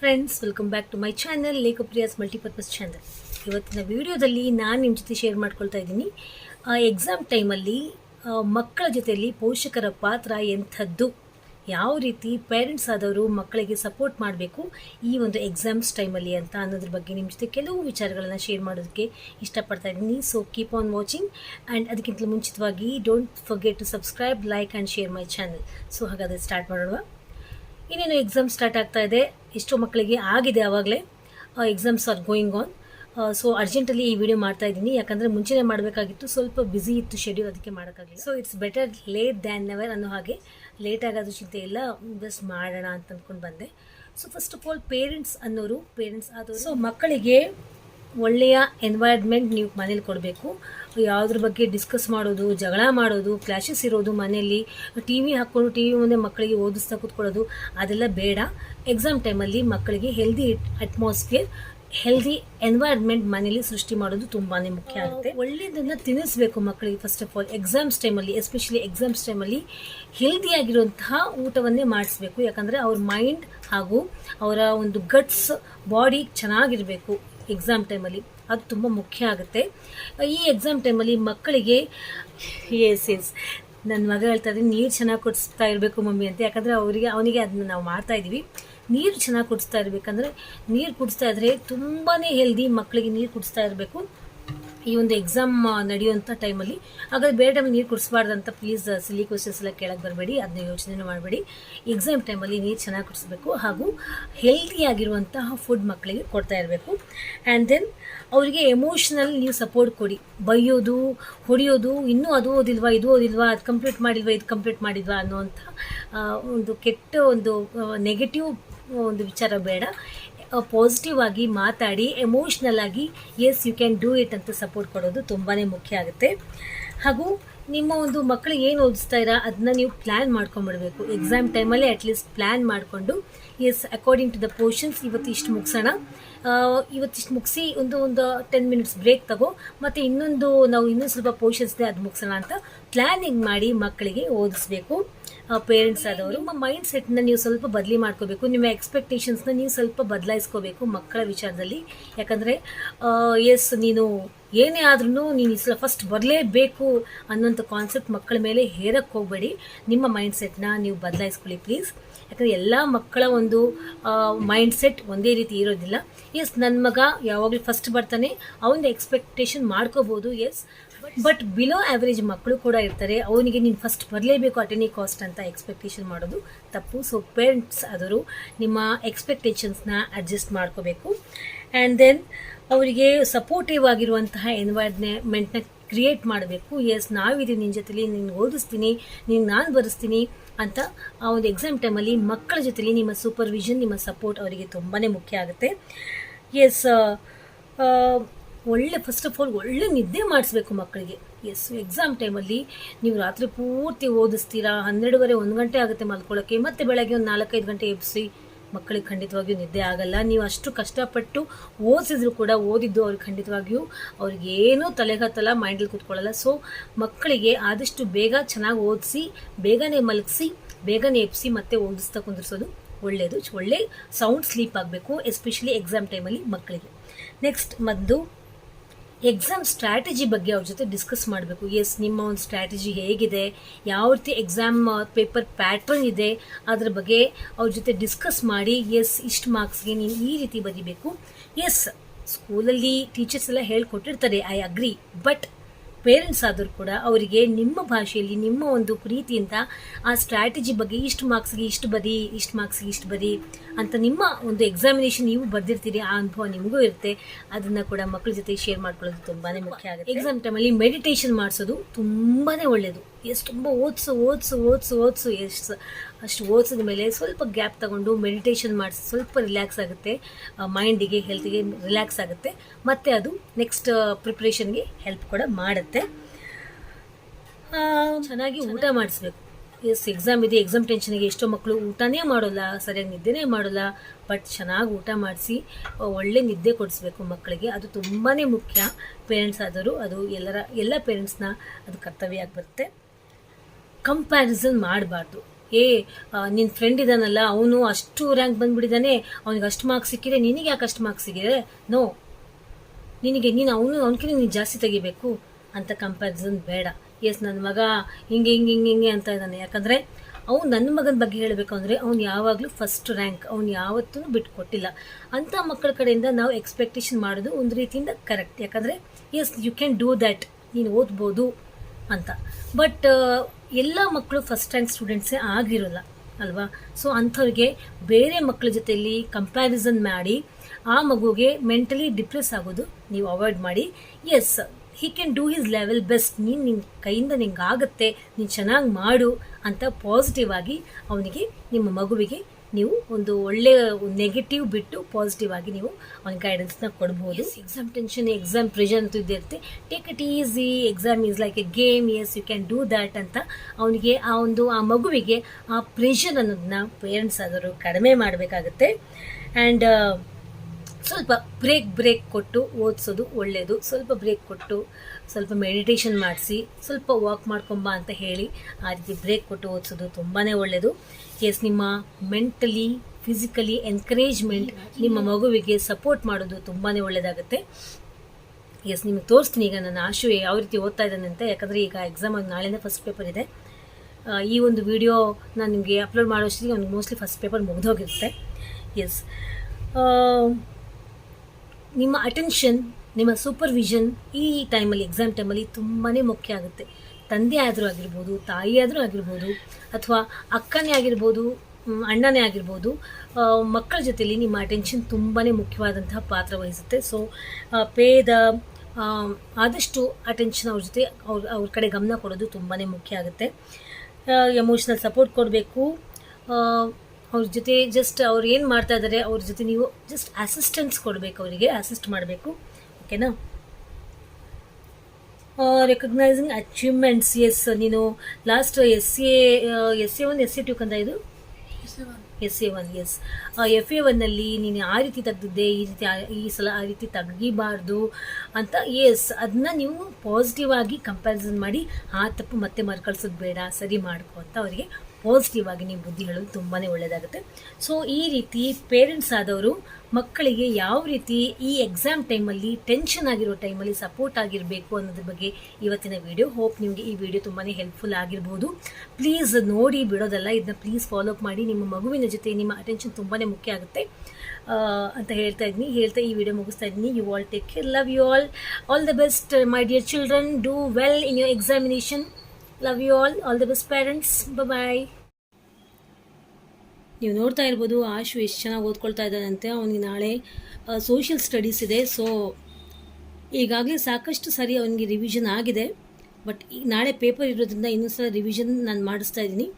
Friends welcome back to my channel Lekhapriyas multipurpose channel ಇವತ್ತಿನ ವಿಡಿಯೋದಲ್ಲಿ ನಾನು ನಿಮ್ಮ ಜೊತೆ ಶೇರ್ ಮಾಡ್ಕೊಳ್ತಾ ಇದ್ದೀನಿ. ಎಕ್ಸಾಮ್ ಟೈಮಲ್ಲಿ ಮಕ್ಕಳ ಜೊತೆಯಲ್ಲಿ ಪೋಷಕರ ಪಾತ್ರ ಎಂಥದ್ದು? ಯಾವ ರೀತಿ ಪೇರೆಂಟ್ಸ್ ಆದವರು ಮಕ್ಕಳಿಗೆ ಸಪೋರ್ಟ್ ಮಾಡಬೇಕು ಈ ಒಂದು ಎಕ್ಸಾಮ್ಸ್ ಟೈಮಲ್ಲಿ ಅಂತ ಅನ್ನೋದ್ರ ಬಗ್ಗೆ ನಿಮ್ಮ ಜೊತೆ ಕೆಲವು ವಿಚಾರಗಳನ್ನು ಶೇರ್ ಮಾಡೋದಕ್ಕೆ ಇಷ್ಟಪಡ್ತಾ ಇದ್ದೀನಿ. So keep on watching and ಅದಕ್ಕಿಂತಲೂ ಮುಂಚಿತವಾಗಿ don't forget to subscribe like and share my channel so ಹಾಗಾದರೆ ಸ್ಟಾರ್ಟ್ ಮಾಡೋಣ. ಇನ್ನೇನು ಎಕ್ಸಾಮ್ ಸ್ಟಾರ್ಟ್ ಆಗ್ತಾ ಇದೆ? ಎಷ್ಟೋ ಮಕ್ಕಳಿಗೆ ಆಗಿದೆ ಆವಾಗಲೇ exams are going on so ಅರ್ಜೆಂಟಲ್ಲಿ ಈ ವಿಡಿಯೋ ಮಾಡ್ತಾ ಇದ್ದೀನಿ. ಯಾಕಂದರೆ ಮುಂಚೆನೇ ಮಾಡಬೇಕಾಗಿತ್ತು, ಸ್ವಲ್ಪ ಬ್ಯುಸಿ ಇತ್ತು ಶೆಡ್ಯೂಲ್ ಅದಕ್ಕೆ ಮಾಡೋಕ್ಕಾಗಲಿ so it's better late than never ಅನ್ನೋ ಹಾಗೆ ಲೇಟ್ ಆಗೋದು ಚಿಂತೆ ಇಲ್ಲ ಜಸ್ಟ್ ಮಾಡೋಣ ಅಂತ ಅಂದ್ಕೊಂಡು ಬಂದೆ. So first of all parents ಅನ್ನೋರು ಪೇರೆಂಟ್ಸ್ ಆದವರು ಸೊ ಮಕ್ಕಳಿಗೆ ಒಳ್ಳೆಯ ಎನ್ವೈರ್ಮೆಂಟ್ ನೀವು ಮನೇಲಿ ಕೊಡಬೇಕು. ಯಾವುದ್ರ ಬಗ್ಗೆ ಡಿಸ್ಕಸ್ ಮಾಡೋದು, ಜಗಳ ಮಾಡೋದು ಕ್ಲಾಶಸ್ ಇರೋದು ಮನೆಯಲ್ಲಿ ಟಿ ವಿ ಹಾಕ್ಕೊಂಡು ಟಿ ವಿ ಮುಂದೆ ಮಕ್ಕಳಿಗೆ ಓದಿಸ್ತಾ ಕೂತ್ಕೊಳ್ಳೋದು, ಅದೆಲ್ಲ ಬೇಡ. ಎಕ್ಸಾಮ್ ಟೈಮಲ್ಲಿ ಮಕ್ಕಳಿಗೆ ಹೆಲ್ದಿ ಅಟ್ಮಾಸ್ಫಿಯರ್ ಹೆಲ್ದಿ ಎನ್ವೈರ್ಮೆಂಟ್ ಮನೇಲಿ ಸೃಷ್ಟಿ ಮಾಡೋದು ತುಂಬಾ ಮುಖ್ಯ ಆಗುತ್ತೆ. ಒಳ್ಳೆಯದನ್ನು ತಿನ್ನಿಸ್ಬೇಕು ಮಕ್ಕಳಿಗೆ ಫಸ್ಟ್ ಆಫ್ ಆಲ್ ಎಕ್ಸಾಮ್ಸ್ ಟೈಮಲ್ಲಿ ಎಸ್ಪೆಷಲಿ ಎಕ್ಸಾಮ್ಸ್ ಟೈಮಲ್ಲಿ ಹೆಲ್ದಿಯಾಗಿರುವಂತಹ ಊಟವನ್ನೇ ಮಾಡಿಸ್ಬೇಕು. ಯಾಕಂದರೆ ಅವ್ರ ಮೈಂಡ್ ಹಾಗೂ ಅವರ ಒಂದು ಗಟ್ಸ್ ಬಾಡಿ ಚೆನ್ನಾಗಿರಬೇಕು. ಎಕ್ಸಾಮ್ ಟೈಮಲ್ಲಿ ಅದು ತುಂಬ ಮುಖ್ಯ ಆಗುತ್ತೆ. ಈ ಎಕ್ಸಾಮ್ ಟೈಮಲ್ಲಿ ಮಕ್ಕಳಿಗೆ ಎಸ್ ಎಸ್ ನನ್ನ ಮಗ ಹೇಳ್ತಾ ಇದ್ದೀನಿ ನೀರು ಚೆನ್ನಾಗಿ ಕೊಡಿಸ್ತಾ ಇರಬೇಕು ಮಮ್ಮಿ ಅಂತ. ಯಾಕಂದರೆ ಅವರಿಗೆ, ಅವನಿಗೆ ಅದನ್ನ ನಾವು ಮಾಡ್ತಾ ಇದ್ದೀವಿ ನೀರು ಚೆನ್ನಾಗಿ ಕುಡಿಸ್ತಾ ಇರಬೇಕಂದ್ರೆ, ನೀರು ಕುಡಿಸ್ತಾ ಇದ್ರೆ ತುಂಬಾ ಹೆಲ್ದಿ ಮಕ್ಕಳಿಗೆ ನೀರು ಕುಡಿಸ್ತಾ ಇರಬೇಕು. ಈ ಒಂದು ಎಕ್ಸಾಮ್ ನಡೆಯುವಂಥ ಟೈಮಲ್ಲಿ ಹಾಗಾದ್ರೆ ಬೇರೆ ಟೈಮಲ್ಲಿ ನೀರು ಕುಡಿಸ್ಬಾರ್ದಂತ ಪ್ಲೀಸ್ ಸಿಲಿ ಕ್ವಶನ್ಸ್ ಎಲ್ಲ ಕೇಳಕ್ಕೆ ಬರಬೇಡಿ. ಅದನ್ನ ಯೋಚನೆ ಮಾಡಬೇಡಿ. ಎಕ್ಸಾಮ್ ಟೈಮಲ್ಲಿ ನೀರು ಚೆನ್ನಾಗಿ ಕುಡಿಸ್ಬೇಕು ಹಾಗೂ ಹೆಲ್ದಿ ಆಗಿರುವಂತಹ ಫುಡ್ ಮಕ್ಕಳಿಗೆ ಕೊಡ್ತಾ ಇರಬೇಕು. ಆ್ಯಂಡ್ ದೆನ್ ಅವರಿಗೆ ಎಮೋಷ್ನಲ್ ನೀವು ಸಪೋರ್ಟ್ ಕೊಡಿ. ಬೈಯೋದು, ಹೊಡೆಯೋದು, ಇನ್ನೂ ಅದು ಓದಿಲ್ವಾ, ಇದು ಓದಿಲ್ವಾ, ಅದು ಕಂಪ್ಲೀಟ್ ಮಾಡಿಲ್ವಾ, ಇದು ಕಂಪ್ಲೀಟ್ ಮಾಡಿಲ್ವಾ ಅನ್ನುವಂಥ ಒಂದು ಕೆಟ್ಟ ಒಂದು ನೆಗೆಟಿವ್ ಒಂದು ವಿಚಾರ ಬೇಡ. ಪಾಸಿಟಿವ್ ಆಗಿ ಮಾತಾಡಿ ಎಮೋಷ್ನಲ್ ಆಗಿ yes you can do it ಅಂತ ಸಪೋರ್ಟ್ ಕೊಡೋದು ತುಂಬಾ ಮುಖ್ಯ ಆಗುತ್ತೆ. ಹಾಗೂ ನಿಮ್ಮ ಒಂದು ಮಕ್ಕಳು ಏನು ಓದಿಸ್ತಾ ಇರಾ ಅದನ್ನ ನೀವು ಪ್ಲ್ಯಾನ್ ಮಾಡ್ಕೊಂಡ್ಬಿಡ್ಬೇಕು. ಎಕ್ಸಾಮ್ ಟೈಮಲ್ಲಿ ಅಟ್ಲೀಸ್ಟ್ ಪ್ಲ್ಯಾನ್ ಮಾಡಿಕೊಂಡು yes according to the portions ಇವತ್ತು ಇಷ್ಟು ಮುಗಿಸೋಣ. ಇವತ್ತಿಷ್ಟು ಮುಗಿಸಿ ಒಂದು ಒಂದು ಟೆನ್ ಮಿನಿಟ್ಸ್ ಬ್ರೇಕ್ ತಗೋ, ಮತ್ತು ಇನ್ನೊಂದು, ನಾವು ಇನ್ನೊಂದು ಸ್ವಲ್ಪ ಪೋರ್ಷನ್ಸ್ ಅದು ಮುಗಿಸೋಣ ಅಂತ ಪ್ಲ್ಯಾನಿಂಗ್ ಮಾಡಿ ಮಕ್ಕಳಿಗೆ ಓದಿಸ್ಬೇಕು. ಪೇರೆಂಟ್ಸ್ ಆದವರು, ನಿಮ್ಮ ಮೈಂಡ್ ಸೆಟ್ನ ನೀವು ಸ್ವಲ್ಪ ಬದಲಿ ಮಾಡ್ಕೋಬೇಕು, ನಿಮ್ಮ ಎಕ್ಸ್ಪೆಕ್ಟೇಷನ್ಸ್ನ ನೀವು ಸ್ವಲ್ಪ ಬದಲಾಯಿಸ್ಕೋಬೇಕು ಮಕ್ಕಳ ವಿಚಾರದಲ್ಲಿ. ಯಾಕಂದರೆ ಎಸ್ ನೀನು ಏನೇ ಆದ್ರೂ ನೀನು ಈ ಸಲ ಫಸ್ಟ್ ಬರಲೇಬೇಕು ಅನ್ನೋಂಥ ಕಾನ್ಸೆಪ್ಟ್ ಮಕ್ಕಳ ಮೇಲೆ ಹೇರಕ್ಕೆ ಹೋಗಬೇಡಿ. ನಿಮ್ಮ ಮೈಂಡ್ ಸೆಟ್ನ ನೀವು ಬದಲಾಯಿಸ್ಕೊಳ್ಳಿ ಪ್ಲೀಸ್ ಯಾಕಂದರೆ ಎಲ್ಲ ಮಕ್ಕಳ ಒಂದು ಮೈಂಡ್ ಸೆಟ್ ಒಂದೇ ರೀತಿ ಇರೋದಿಲ್ಲ. ಎಸ್ ನನ್ನ ಮಗ ಯಾವಾಗಲೂ ಫಸ್ಟ್ ಬರ್ತಾನೆ ಅವನ ಎಕ್ಸ್ಪೆಕ್ಟೇಷನ್ ಮಾಡ್ಕೋಬೋದು ಎಸ್ ಬಟ್ ಬಿಲೋ ಆವ್ರೇಜ್ ಮಕ್ಕಳು ಕೂಡ ಇರ್ತಾರೆ. ಅವನಿಗೆ ನೀನು ಫಸ್ಟ್ ಬರಲೇಬೇಕು ಅಟೆನಿ ಕಾಸ್ಟ್ ಅಂತ ಎಕ್ಸ್ಪೆಕ್ಟೇಷನ್ ಮಾಡೋದು ತಪ್ಪು. ಸೊ ಪೇರೆಂಟ್ಸ್ ಆದರೂ ನಿಮ್ಮ ಎಕ್ಸ್ಪೆಕ್ಟೇಷನ್ಸ್ನ ಅಡ್ಜಸ್ಟ್ ಮಾಡ್ಕೋಬೇಕು. ಆ್ಯಂಡ್ ದೆನ್ ಅವರಿಗೆ ಸಪೋರ್ಟಿವ್ ಆಗಿರುವಂತಹ ಎನ್ವೈರ್ಮೆಂಟ್ನ ಕ್ರಿಯೇಟ್ ಮಾಡಬೇಕು. ಎಸ್ ನಾವಿದ್ದೀವಿ ನಿನ್ನ ಜೊತೆಲಿ ನಿನ್ಗೆ ಓದಿಸ್ತೀನಿ, ನೀನು ನಾನು ಬರೆಸ್ತೀನಿ ಅಂತ ಆ ಒಂದು ಎಕ್ಸಾಮ್ ಟೈಮಲ್ಲಿ ಮಕ್ಕಳ ಜೊತೆಲಿ ನಿಮ್ಮ ಸೂಪರ್ವಿಷನ್ ನಿಮ್ಮ ಸಪೋರ್ಟ್ ಅವರಿಗೆ ತುಂಬಾ ಮುಖ್ಯ ಆಗುತ್ತೆ. ಎಸ್ ಒಳ್ಳೆ ಫಸ್ಟ್ ಆಫ್ ಆಲ್ ಒಳ್ಳೆ ನಿದ್ದೆ ಮಾಡಿಸ್ಬೇಕು ಮಕ್ಕಳಿಗೆ. ಎಸ್ ಎಕ್ಸಾಮ್ ಟೈಮಲ್ಲಿ ನೀವು ರಾತ್ರಿ ಪೂರ್ತಿ ಓದಿಸ್ತೀರಾ, ಹನ್ನೆರಡುವರೆ, ಒಂದು ಗಂಟೆ ಆಗುತ್ತೆ ಮಲ್ಕೊಳ್ಳೋಕ್ಕೆ ಮತ್ತೆ ಬೆಳಗ್ಗೆ ಒಂದು ನಾಲ್ಕೈದು ಗಂಟೆ ಎಬ್ಬಿಸಿ ಮಕ್ಕಳಿಗೆ ಖಂಡಿತವಾಗಿಯೂ ನಿದ್ದೆ ಆಗಲ್ಲ. ನೀವು ಅಷ್ಟು ಕಷ್ಟಪಟ್ಟು ಓದಿಸಿದ್ರು ಕೂಡ, ಓದಿದ್ದು ಅವ್ರಿಗೆ ಖಂಡಿತವಾಗಿಯೂ ಅವ್ರಿಗೆ ತಲೆಗತ್ತಲ್ಲ ಮೈಂಡಲ್ಲಿ ಕೂತ್ಕೊಳ್ಳಲ್ಲ. ಸೊ ಮಕ್ಕಳಿಗೆ ಆದಷ್ಟು ಬೇಗ ಚೆನ್ನಾಗಿ ಓದಿಸಿ, ಬೇಗನೆ ಮಲಗಿಸಿ, ಬೇಗನೆ ಎಬ್ಸಿ, ಮತ್ತೆ ಓದಿಸ್ತಾ ಕುಂದಿರ್ಸೋದು ಒಳ್ಳೆಯದು ಒಳ್ಳೆ ಸೌಂಡ್ ಸ್ಲೀಪ್ ಆಗಬೇಕು ಎಸ್ಪೆಷಲಿ ಎಕ್ಸಾಮ್ ಟೈಮಲ್ಲಿ ಮಕ್ಕಳಿಗೆ. ನೆಕ್ಸ್ಟ್ ಮದ್ದು ಎಕ್ಸಾಮ್ ಸ್ಟ್ರಾಟಜಿ ಬಗ್ಗೆ ಅವ್ರ ಜೊತೆ ಡಿಸ್ಕಸ್ ಮಾಡಬೇಕು. ಎಸ್ ನಿಮ್ಮ ಒಂದು ಸ್ಟ್ರಾಟಜಿ ಹೇಗಿದೆ, ಯಾವ ರೀತಿ ಎಕ್ಸಾಮ್ ಪೇಪರ್ ಪ್ಯಾಟರ್ನ್ ಇದೆ, ಅದ್ರ ಬಗ್ಗೆ ಅವ್ರ ಜೊತೆ ಡಿಸ್ಕಸ್ ಮಾಡಿ ಎಸ್ ಇಷ್ಟು ಮಾರ್ಕ್ಸ್ಗೆ ನೀನು ಈ ರೀತಿ ಬರೀಬೇಕು. ಎಸ್ ಸ್ಕೂಲಲ್ಲಿ ಟೀಚರ್ಸ್ ಎಲ್ಲ ಹೇಳ್ಕೊಟ್ಟಿರ್ತಾರೆ ಐ ಅಗ್ರಿ ಬಟ್ ಪೇರೆಂಟ್ಸ್ ಆದರೂ ಕೂಡ ಅವರಿಗೆ ನಿಮ್ಮ ಭಾಷೆಯಲ್ಲಿ ನಿಮ್ಮ ಒಂದು ಪ್ರೀತಿಯಿಂದ ಆ ಸ್ಟ್ರಾಟಜಿ ಬಗ್ಗೆ ಇಷ್ಟು ಮಾರ್ಕ್ಸ್ಗೆ ಇಷ್ಟು ಬದಿ ಇಷ್ಟು ಮಾರ್ಕ್ಸ್ಗೆ ಇಷ್ಟು ಬದಿ ಅಂತ ನಿಮ್ಮ ಒಂದು ಎಕ್ಸಾಮಿನೇಷನ್ ನೀವು ಬರ್ದಿರ್ತೀರಿ ಆ ಅನುಭವ ನಿಮಗೂ ಇರುತ್ತೆ. ಅದನ್ನ ಕೂಡ ಮಕ್ಕಳ ಜೊತೆ ಶೇರ್ ಮಾಡ್ಕೊಳ್ಳೋದು ತುಂಬಾನೇ ಮುಖ್ಯ ಆಗುತ್ತೆ. ಎಕ್ಸಾಮ್ ಟೈಮಲ್ಲಿ ಮೆಡಿಟೇಷನ್ ಮಾಡಿಸೋದು ತುಂಬಾನೇ ಒಳ್ಳೆಯದು ಎಷ್ಟು ತುಂಬ ಓದಿಸು ಓದಿಸು ಓದಿಸು ಓದಿಸು. ಎಷ್ಟು ಅಷ್ಟು ಓದಿಸಿದ ಮೇಲೆ ಸ್ವಲ್ಪ ಗ್ಯಾಪ್ ತಗೊಂಡು ಮೆಡಿಟೇಷನ್ ಮಾಡಿಸಿ ಸ್ವಲ್ಪ ರಿಲ್ಯಾಕ್ಸ್ ಆಗುತ್ತೆ. ಮೈಂಡಿಗೆ ಹೆಲ್ತಿಗೆ ರಿಲ್ಯಾಕ್ಸ್ ಆಗುತ್ತೆ. ಮತ್ತು ಅದು ನೆಕ್ಸ್ಟ್ ಪ್ರಿಪ್ರೇಷನ್ಗೆ ಹೆಲ್ಪ್ ಕೂಡ ಮಾಡುತ್ತೆ. ಚೆನ್ನಾಗಿ ಊಟ ಮಾಡಿಸ್ಬೇಕು. ಎಸ್ ಎಕ್ಸಾಮ್ ಇದೆ. ಎಕ್ಸಾಮ್ ಟೆನ್ಷನ್ಗೆ ಎಷ್ಟೋ ಮಕ್ಕಳು ಊಟನೇ ಮಾಡೋಲ್ಲ. ಸರಿಯಾಗಿ ನಿದ್ದೆನೇ ಮಾಡೋಲ್ಲ. ಬಟ್ ಚೆನ್ನಾಗಿ ಊಟ ಮಾಡಿಸಿ ಒಳ್ಳೆ ನಿದ್ದೆ ಕೊಡಿಸ್ಬೇಕು ಮಕ್ಕಳಿಗೆ. ಅದು ತುಂಬಾ ಮುಖ್ಯ. ಪೇರೆಂಟ್ಸ್ ಆದರೂ ಅದು ಎಲ್ಲರ ಎಲ್ಲ ಪೇರೆಂಟ್ಸ್ನ ಅದು ಕರ್ತವ್ಯ ಆಗಿ ಬರುತ್ತೆ ಕಂಪ್ಯಾರಿಸನ್ ಮಾಡಬಾರ್ದು. ಏ ನಿನ್ನ ಫ್ರೆಂಡ್ ಇದ್ದಾನಲ್ಲ ಅವನು ಅಷ್ಟು ರ್ಯಾಂಕ್ ಬಂದ್ಬಿಟ್ಟಿದ್ದಾನೆ ಅವನಿಗೆ ಅಷ್ಟು ಮಾರ್ಕ್ಸ್ ಸಿಕ್ಕಿದೆ, ನಿನಗೆ ಯಾಕೆ ಅಷ್ಟು ಮಾರ್ಕ್ಸ್ ಸಿಗಿದೆ ನೋ ನಿನಗೆ, ನೀನು ಅವನು ಅವನಕಿನ ನೀನು ಜಾಸ್ತಿ ತೆಗಿಬೇಕು ಅಂತ ಕಂಪ್ಯಾರಿಸನ್ ಬೇಡ. ಎಸ್ ನನ್ನ ಮಗ ಹಿಂಗೆ ಹಿಂಗೆ ಹಿಂಗೆ ಹಿಂಗೆ ಅಂತ ಇದ್ದಾನೆ ಯಾಕಂದರೆ, ಅವ್ನು ನನ್ನ ಮಗನ ಬಗ್ಗೆ ಹೇಳಬೇಕು ಅಂದರೆ, ಅವ್ನು ಯಾವಾಗಲೂ ಫಸ್ಟ್ ರ್ಯಾಂಕ್ ಅವ್ನು ಯಾವತ್ತೂ ಬಿಟ್ಟು ಕೊಟ್ಟಿಲ್ಲ ಅಂಥ ಮಕ್ಕಳ ಕಡೆಯಿಂದ ನಾವು ಎಕ್ಸ್ಪೆಕ್ಟೇಷನ್ ಮಾಡೋದು ಒಂದು ರೀತಿಯಿಂದ ಕರೆಕ್ಟ್ ಯಾಕಂದರೆ yes you can do that ನೀನು ಓದ್ಬೋದು ಅಂತ. ಬಟ್ ಎಲ್ಲ ಮಕ್ಕಳು ಫಸ್ಟ್ ರ್ಯಾಂಕ್ ಸ್ಟೂಡೆಂಟ್ಸೇ ಆಗಿರೋಲ್ಲ, ಅಲ್ವಾ? ಸೊ ಅಂಥವ್ರಿಗೆ ಬೇರೆ ಮಕ್ಕಳ ಜೊತೆಯಲ್ಲಿ ಕಂಪ್ಯಾರಿಸನ್ ಮಾಡಿ, ಆ ಮಗುಗೆ ಮೆಂಟಲಿ ಡಿಪ್ರೆಸ್ ಆಗೋದು ನೀವು ಅವಾಯ್ಡ್ ಮಾಡಿ yes he can do his level best ನೀನು ನಿನ್ನ ಕೈಯಿಂದ ನಿಂಗೆ ಆಗುತ್ತೆ ನೀನು ಚೆನ್ನಾಗಿ ಮಾಡು ಅಂತ ಪಾಸಿಟಿವ್ ಆಗಿ ಅವನಿಗೆ, ನಿಮ್ಮ ಮಗುವಿಗೆ ನೀವು ಒಂದು ಒಳ್ಳೆಯ ನೆಗೆಟಿವ್ ಬಿಟ್ಟು ಪಾಸಿಟಿವ್ ಆಗಿ ನೀವು ಅವ್ನಿಗೆ ಗೈಡೆನ್ಸ್ನ ಕೊಡ್ಬೋದು. ಎಕ್ಸಾಮ್ ಟೆನ್ಷನ್ ಎಕ್ಸಾಮ್ ಪ್ರೆಷರ್ ಅಂತ ಇದ್ದಿರುತ್ತೆ take it easy exam is like a game yes you can do that ಅಂತ ಅವನಿಗೆ ಆ ಒಂದು ಆ ಮಗುವಿಗೆ ಆ ಪ್ರೆಷರ್ ಅನ್ನೋದನ್ನ ಪೇರೆಂಟ್ಸ್ ಆದರೂ ಕಡಿಮೆ ಮಾಡಬೇಕಾಗುತ್ತೆ. ಆ್ಯಂಡ್ ಸ್ವಲ್ಪ ಬ್ರೇಕ್ ಬ್ರೇಕ್ ಕೊಟ್ಟು ಓದಿಸೋದು ಒಳ್ಳೆಯದು ಸ್ವಲ್ಪ ಬ್ರೇಕ್ ಕೊಟ್ಟು ಸ್ವಲ್ಪ ಮೆಡಿಟೇಷನ್ ಮಾಡಿಸಿ, ಸ್ವಲ್ಪ ವಾಕ್ ಮಾಡ್ಕೊಂಬ ಅಂತ ಹೇಳಿ ಆ ರೀತಿ ಬ್ರೇಕ್ ಕೊಟ್ಟು ಓದಿಸೋದು ತುಂಬಾ ಒಳ್ಳೆಯದು ಎಸ್ ನಿಮ್ಮ ಮೆಂಟಲಿ ಫಿಸಿಕಲಿ ಎನ್ಕರೇಜ್ಮೆಂಟ್ ನಿಮ್ಮ ಮಗುವಿಗೆ ಸಪೋರ್ಟ್ ಮಾಡೋದು ತುಂಬಾ ಒಳ್ಳೆಯದಾಗುತ್ತೆ ಎಸ್ ನಿಮಗೆ ತೋರಿಸ್ತೀನಿ ಈಗ ನನ್ನ ಆಶು ಯಾವ ರೀತಿ ಓದ್ತಾ ಇದ್ದಾನೆ ಅಂತ. ಯಾಕಂದರೆ ಈಗ ಎಕ್ಸಾಮ್ ನಾಳೆನೇ ಫಸ್ಟ್ ಪೇಪರ್ ಇದೆ. ಈ ಒಂದು ವಿಡಿಯೋ ನಾನು ನಿಮಗೆ ಅಪ್ಲೋಡ್ ಮಾಡೋಷ್ಟಿಗೆ ಅವ್ನಿಗೆ ಮೋಸ್ಟ್ಲಿ ಫಸ್ಟ್ ಪೇಪರ್ ಮುಗಿದೋಗಿರುತ್ತೆ. ಎಸ್ ನಿಮ್ಮ ಅಟೆನ್ಷನ್ ನಿಮ್ಮ ಸೂಪರ್ವಿಷನ್ ಈ ಟೈಮಲ್ಲಿ ಎಕ್ಸಾಮ್ ಟೈಮಲ್ಲಿ ತುಂಬಾ ಮುಖ್ಯ ಆಗುತ್ತೆ. ತಂದೆ ಆದರೂ ಆಗಿರ್ಬೋದು, ತಾಯಿ ಆದರೂ ಆಗಿರ್ಬೋದು, ಅಥವಾ ಅಕ್ಕನೇ ಆಗಿರ್ಬೋದು ಅಣ್ಣನೇ ಆಗಿರ್ಬೋದು ಮಕ್ಕಳ ಜೊತೆಯಲ್ಲಿ ನಿಮ್ಮ ಅಟೆನ್ಷನ್ ತುಂಬಾ ಮುಖ್ಯವಾದಂತಹ ಪಾತ್ರ ವಹಿಸುತ್ತೆ. ಸೊ ಪೇದ ಆದಷ್ಟು ಅಟೆನ್ಷನ್ ಅವ್ರ ಜೊತೆ, ಅವ್ರ ಅವ್ರ ಕಡೆ ಗಮನ ಕೊಡೋದು ತುಂಬಾ ಮುಖ್ಯ ಆಗುತ್ತೆ. ಎಮೋಷ್ನಲ್ ಸಪೋರ್ಟ್ ಕೊಡಬೇಕು. ಅವ್ರ ಜೊತೆ ಜಸ್ಟ್ ಅವ್ರು ಏನು ಮಾಡ್ತಾ ಇದ್ದಾರೆ ಅವ್ರ ಜೊತೆ ನೀವು ಜಸ್ಟ್ ಅಸಿಸ್ಟೆನ್ಸ್ ಕೊಡಬೇಕು ಅವರಿಗೆ ಅಸಿಸ್ಟ್ ಮಾಡಬೇಕು ಓಕೆನಾ ರೆಕಗ್ನೈಸಿಂಗ್ ಅಚೀವ್ಮೆಂಟ್ಸ್ ಎಸ್ ನೀನು last S A S A one S A two ಕಂದ ಇದು? S A one S F A ಒನ್ನಲ್ಲಿ ನೀನು ಆ ರೀತಿ ತೆಗ್ದಿದ್ದೆ, ಈ ರೀತಿ ಈ ಸಲ ಆ ರೀತಿ ತೆಗಿಬಾರ್ದು ಅಂತ ಎಸ್ ಅದನ್ನ ನೀವು ಪಾಸಿಟಿವ್ ಆಗಿ ಕಂಪ್ಯಾರಿಸನ್ ಮಾಡಿ, ಆ ತಪ್ಪು ಮತ್ತೆ ಮರುಕಳಿಸೋದು ಬೇಡ, ಸರಿ ಮಾಡ್ಕೊ ಅಂತ ಅವರಿಗೆ ಪಾಸಿಟಿವ್ ಆಗಿ ನೀವು ಬುದ್ಧಿ ಹೇಳೋದು ತುಂಬಾ ಒಳ್ಳೆಯದಾಗುತ್ತೆ ಸೊ ಈ ರೀತಿ ಪೇರೆಂಟ್ಸ್ ಆದವರು ಮಕ್ಕಳಿಗೆ ಯಾವ ರೀತಿ ಈ ಎಕ್ಸಾಮ್ ಟೈಮಲ್ಲಿ ಟೆನ್ಷನ್ ಆಗಿರೋ ಟೈಮಲ್ಲಿ ಸಪೋರ್ಟ್ ಆಗಿರಬೇಕು ಅನ್ನೋದ್ರ ಬಗ್ಗೆ ಇವತ್ತಿನ ವಿಡಿಯೋ ಹೋಪ್ ನಿಮಗೆ ಈ ವಿಡಿಯೋ ತುಂಬಾ ಹೆಲ್ಪ್ಫುಲ್ ಆಗಿರ್ಬೋದು. ಪ್ಲೀಸ್ ನೋಡಿ ಬಿಡೋದಲ್ಲ ಇದನ್ನ ಪ್ಲೀಸ್ ಫಾಲೋ ಅಪ್ ಮಾಡಿ. ನಿಮ್ಮ ಮಗುವಿನ ಜೊತೆ ನಿಮ್ಮ ಅಟೆನ್ಷನ್ ತುಂಬಾ ಮುಖ್ಯ ಆಗುತ್ತೆ. ಅಂತ ಹೇಳ್ತಾ ಇದ್ದೀನಿ. ಹೇಳ್ತಾ ಈ ವಿಡಿಯೋ ಮುಗಿಸ್ತಾ ಇದ್ದೀನಿ. You all take care love you all all the best my dear children do well in your examination love you all all the best parents bye ನೀವು ನೋಡ್ತಾ ಇರ್ಬೋದು, ಆಶು ಎಷ್ಟು ಚೆನ್ನಾಗಿ ಓದ್ಕೊಳ್ತಾ ಇದ್ದಾನಂತೆ. ಅವನಿಗೆ ನಾಳೆ ಸೋಷಿಯಲ್ ಸ್ಟಡೀಸ್ ಇದೆ. ಸೊ ಈಗಾಗಲೇ ಸಾಕಷ್ಟು ಸರಿ ಅವನಿಗೆ ರಿವಿಷನ್ ಆಗಿದೆ. ಬಟ್ ನಾಳೆ ಪೇಪರ್ ಇರೋದ್ರಿಂದ ಇನ್ನೊಂದು ಸಲ ರಿವಿಷನ್ ನಾನು ಮಾಡಿಸ್ತಾ ಇದ್ದೀನಿ.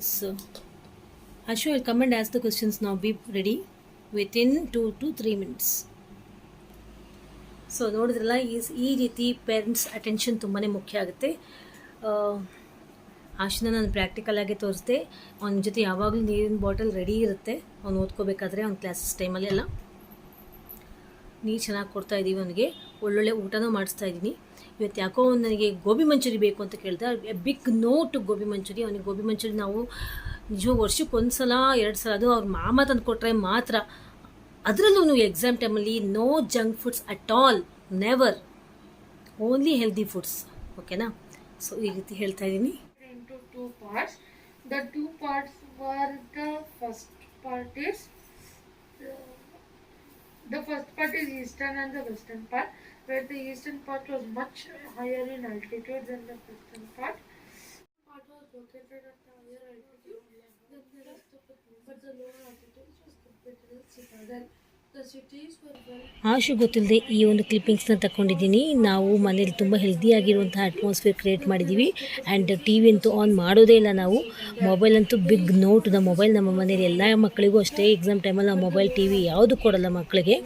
Yes Ashu I come and ask the questions ನಾವು be ready within two two three minutes so ನೋಡಿದ್ರಲ್ಲ, ಈ ಈ ರೀತಿ ಪೇರೆಂಟ್ಸ್ ಅಟೆನ್ಷನ್ ತುಂಬಾ ಮುಖ್ಯ ಆಗುತ್ತೆ. ಆಶನ ನಾನು ಪ್ರಾಕ್ಟಿಕಲ್ ಆಗಿ ತೋರಿಸ್ದೆ. ಅವನ ಜೊತೆ ಯಾವಾಗಲೂ ನೀರಿನ ಬಾಟಲ್ ರೆಡಿ ಇರುತ್ತೆ. ಅವ್ನು ಓದ್ಕೋಬೇಕಾದ್ರೆ ಅವ್ನ ಕ್ಲಾಸಸ್ ಟೈಮಲ್ಲೆಲ್ಲ ನೀರು ಚೆನ್ನಾಗಿ ಕೊಡ್ತಾ ಇದ್ದೀವಿ ಅವನಿಗೆ. ಒಳ್ಳೊಳ್ಳೆ ಊಟನೂ ಮಾಡಿಸ್ತಾ ಇದ್ದೀನಿ ಇವತ್ತು ಯಾಕೋ ಅವ್ನು ನನಗೆ ಗೋಬಿ ಮಂಚೂರಿ ಬೇಕು ಅಂತ ಕೇಳಿದೆ. A big note gobi manchurian. ಅವನಿಗೆ ಗೋಬಿ ಮಂಚೂರಿ ನಾವು ನಿಜ ವರ್ಷಕ್ಕೆ ಒಂದು ಸಲ ಎರಡು ಸಲ ಅದು ಅವ್ರ ಮಾಮ ತಂದು ಕೊಟ್ಟರೆ ಮಾತ್ರ. ಅದರಲ್ಲೂ ಎಕ್ಸಾಮ್ ಟೈಮಲ್ಲಿ no junk foods at all never only healthy foods ಓಕೆನಾ ಸೊ ಈ ರೀತಿ ಹೇಳ್ತಾ ಇದ್ದೀನಿ into two parts. The two parts were the first part is uh, the first part is eastern and the western part, where the eastern part was much higher in altitude than the western part. Part was located at the higher altitude than the rest of the but the lower altitude was compared to ಆಶು ಗೊತ್ತಿಲ್ಲದೆ ಈ ಒಂದು ಕ್ಲಿಪ್ಪಿಂಗ್ಸ್ನ ತಗೊಂಡಿದ್ದೀನಿ ನಾವು ಮನೇಲಿ ತುಂಬ ಹೆಲ್ದಿಯಾಗಿರುವಂಥ atmosphere create ಮಾಡಿದ್ದೀವಿ and T V ಅಂತೂ ಆನ್ ಮಾಡೋದೇ ಇಲ್ಲ ನಾವು. ಮೊಬೈಲ್ ಅಂತೂ ಬಿಗ್ ನೋಟ್ ದ ಮೊಬೈಲ್ ನಮ್ಮ ಮನೇಲಿ ಎಲ್ಲ ಮಕ್ಕಳಿಗೂ ಅಷ್ಟೇ ಎಕ್ಸಾಮ್ ಟೈಮಲ್ಲಿ ನಾವು ಮೊಬೈಲ್ ಟಿ ವಿ ಯಾವುದು ಕೊಡಲ್ಲ ಮಕ್ಕಳಿಗೆ.